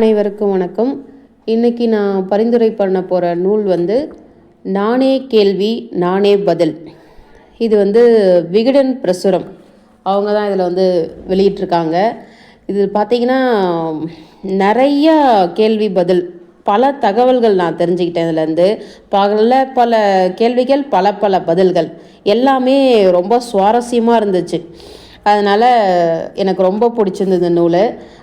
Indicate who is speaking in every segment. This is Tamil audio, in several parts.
Speaker 1: அனைவருக்கும் வணக்கம். இன்னைக்கு நான் பரிந்துரை பண்ண போகிற நூல் வந்து நானே கேள்வி நானே பதில். இது வந்து விகடன் பிரசுரம். அவங்க தான் இதில் வந்து வெளியிட்டிருக்காங்க. இது பார்த்தீங்கன்னா நிறைய கேள்வி பதில் பல தகவல்கள் நான் தெரிஞ்சுக்கிட்டேன் இதுலேருந்து பல பல கேள்விகள் பல பல பதில்கள். எல்லாமே ரொம்ப சுவாரஸ்யமாக இருந்துச்சு. அதனால் எனக்கு ரொம்ப பிடிச்சிருந்தது நூல்.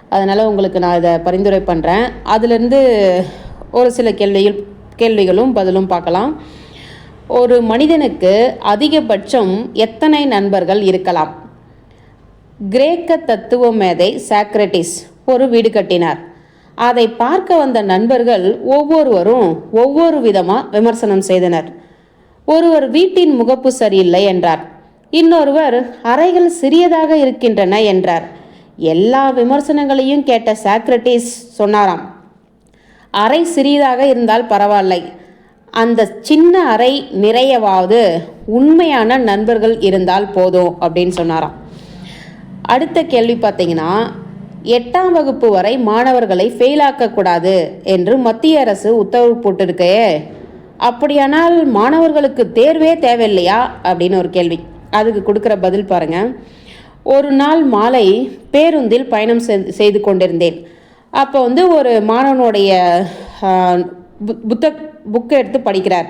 Speaker 1: அதனால் உங்களுக்கு நான் இதை பரிந்துரை பண்ணுறேன் அதுலேருந்து ஒரு சில கேள்விகள் கேள்விகளும் பதிலும் பார்க்கலாம். ஒரு மனிதனுக்கு அதிகபட்சம் எத்தனை நண்பர்கள் இருக்கலாம்? கிரேக்க தத்துவ மேதை சாக்ரட்டிஸ் ஒரு வீடு கட்டினார். அதை பார்க்க வந்த நண்பர்கள் ஒவ்வொருவரும் ஒவ்வொரு விதமாக விமர்சனம் செய்தனர். ஒருவர் வீட்டின் முகப்பு சரியில்லை என்றார். இன்னொருவர் அறைகள் சிறியதாக இருக்கின்றன என்றார். எல்லா விமர்சனங்களையும் கேட்ட சாக்ரட்டிஸ் சொன்னாராம். அறை சிறியதாக இருந்தால் பரவாயில்லை. அந்த சின்ன அறை நிறையவாவது உண்மையான நண்பர்கள் இருந்தால் போதும் அப்படின்னு சொன்னாராம். அடுத்த கேள்வி பார்த்தீங்கன்னா எட்டாம் வகுப்பு வரை மாணவர்களை ஃபெயிலாக்கக்கூடாது என்று மத்திய அரசு உத்தரவு போட்டிருக்கே அப்படியானால் மாணவர்களுக்கு தேர்வே தேவையில்லையா? அப்படின்னு ஒரு கேள்வி. அதுக்கு கொடுக்குற பதில் பாருங்க. ஒரு நாள் மாலை பேருந்தில் பயணம் செய்து கொண்டிருந்தேன். அப்போ வந்து ஒரு மாணவனுடைய ஆஹ், புத்தக் புக்கை எடுத்து படிக்கிறார்.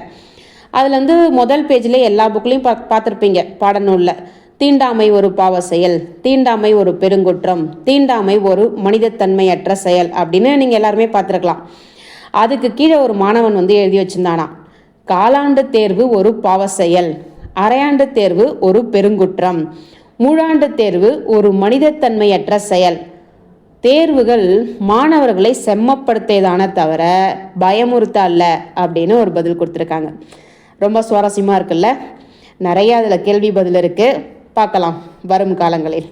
Speaker 1: அதில் வந்து முதல் பேஜில் எல்லா புக்லேயும் பா பார்த்துருப்பீங்க. பாடநூலில் தீண்டாமை ஒரு பாவ செயல் தீண்டாமை ஒரு பெருங்குற்றம் தீண்டாமை ஒரு மனிதத்தன்மையற்ற செயல் அப்படின்னு நீங்கள் எல்லாருமே பார்த்துருக்கலாம். அதுக்கு கீழே ஒரு மாணவன் வந்து எழுதி வச்சுருந்தானா காலாண்டு தேர்வு ஒரு பாவ செயல் அரையாண்டு தேர்வு ஒரு பெருங்குற்றம். மூழாண்டு தேர்வு ஒரு மனிதத்தன்மையற்ற செயல். தேர்வுகள் மாணவர்களை செம்மப்படுத்தியதான தவிர பயமுறுத்த அல்ல அப்படின்னு ஒரு பதில் கொடுத்துருக்காங்க. ரொம்ப சுவாரஸ்யமாக இருக்குல்ல? நிறைய அதில் கேள்வி பதில் இருக்குது பார்க்கலாம். வரும் காலங்களில்.